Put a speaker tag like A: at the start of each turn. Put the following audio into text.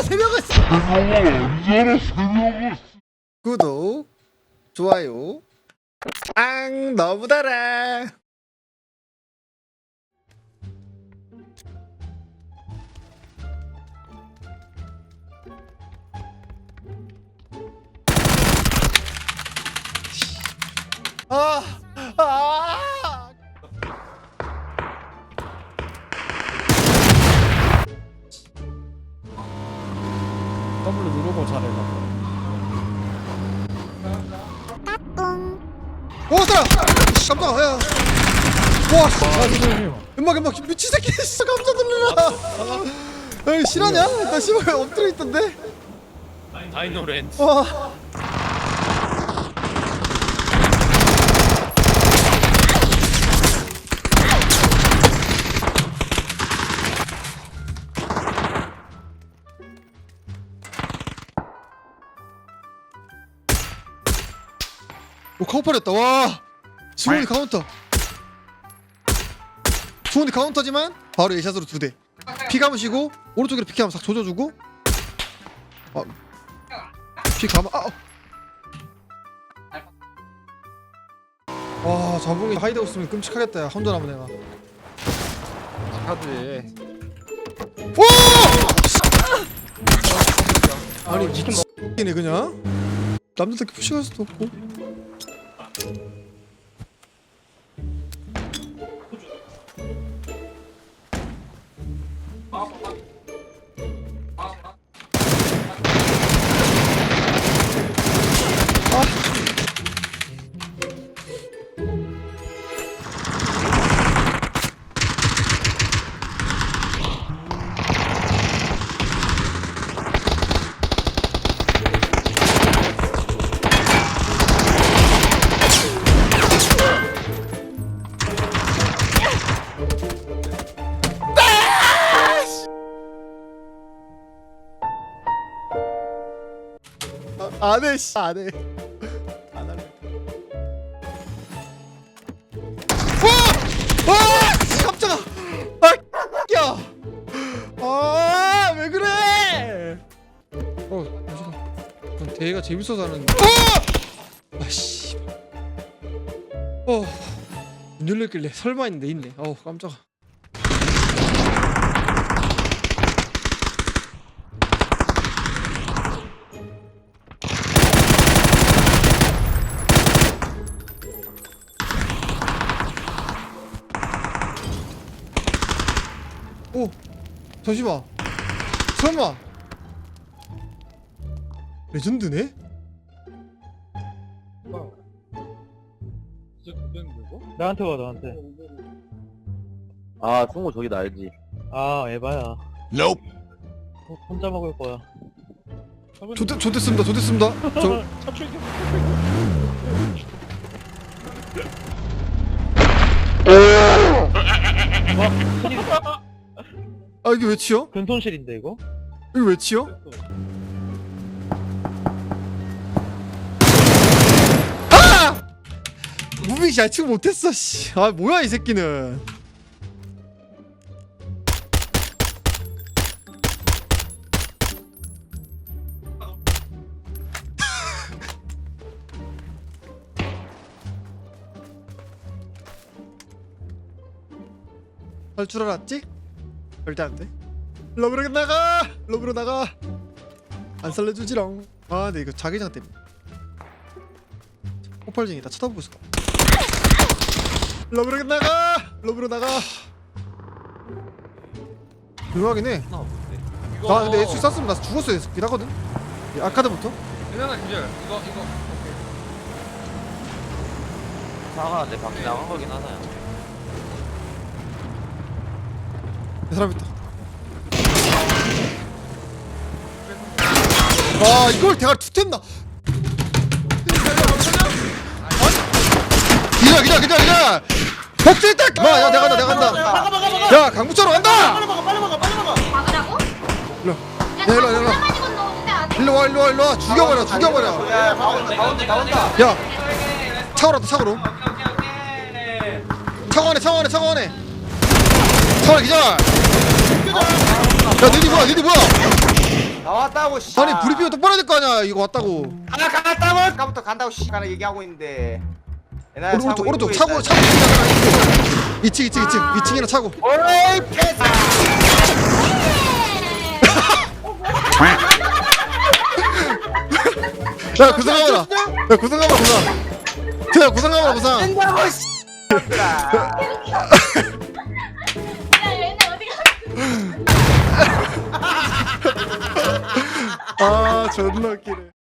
A: 아니잖아 세 명은. 구독, 좋아요. 앙 너무 달아. 아, 아. 더블로 누르고 잘해봐. 오, 따라! 씨, 깜짝아, 야. 와, 씨. 음악, 음악, 미친 새끼, 진짜 깜짝 놀라라. 야, 실화냐? 나 씨발 엎드려 있던데?
B: 다이노랜드
A: 와. 오 카우팔했다. 와 승훈이 카운터. 승훈이 카운터지만 바로 예샷으로 두대. 피 감으시고 오른쪽으로 한번 싹 조져주고. 아, 피 감아 아, 어. 와 자봉이 하이드 없으면 끔찍하겠다 야. 혼자 남은 애가.
B: 하지
A: 와! 아니 미친 X이네 그냥. 남자답게 푸시할 수도 없고 아, 안해 씨 안해 안 할래 와! 와! 씨, 깜짝아 아 야! 아왜 그래 어 잠시만 그럼 대회가 재밌어서 하는 어! 아씨 어. 문 열렸길래 설마 있는데 있네 어우 깜짝아 오 잠시만. 설마. 레전드네?
C: 나한테 와 나한테.
D: 아 승우 저기 나 알지.
C: 아 에바야.
B: Nope.
C: 호- 혼자 먹을 거야.
A: 좋대 좋댔습니다 좋댔습니다. 저
C: 차 출격
A: 아 이게 왜 치여?
C: 근손실인데 이거?
A: 이거 왜 치여? 아! 무빙 잘 치고 못했어 씨. 아 뭐야 이 새끼는 할 줄 알았지? 절대 안 돼. 러브로 나가! 러브로 나가! 안 살려주지롱. 아 근데 이거 자기장 때문에. 폭발쟁이 다 쳐다보고 있어 러브로 나가! 러브로 나가! 조용하긴 해나 근데 애수 쐈으면 나 죽었어야 했긴 하거든? 이 아카드부터?
B: 괜찮아 기절 이거 이거.
D: 사가 내 밖에 나간 거긴 하나요
A: 내 사람 있다. 와 이걸 대가리 투템나. 기자 기자 기자 기자 복수했다 마야 내가 간다 내가 간다. 야 강북차로 간다!
E: 막으라고?
A: 일로
E: 야,
A: 야, 일로 와, 일로 와.
E: 가만히 건너오는데 안 돼?
A: 일로 와 일로 와 일로 와. 죽여버려 죽여버려. 야 왔다 차고로. 차고 안에 차고 안에 차고 안에 차고 안에 기자 야 니디 뭐야 니디 뭐야?
F: 나왔다고 씨.
A: 아니 브리핑 똑바로 해야 될거 아니야. 이거 왔다고.
F: 하나 갔다고? 아까부터 간다고 씨. 하나 얘기하고 있는데. 옛날에
A: 오른- 오른쪽 오른쪽
F: 입구에
A: 차고
F: 있잖아.
A: 차고 2층 2층 2층. 2층이나 차고.
F: 어이 패스
A: 야 구상 가봐라. 야 구상 가봐라 구상 야 구상 가봐라 구상
F: 된다고 씨
A: 아 존나 웃기네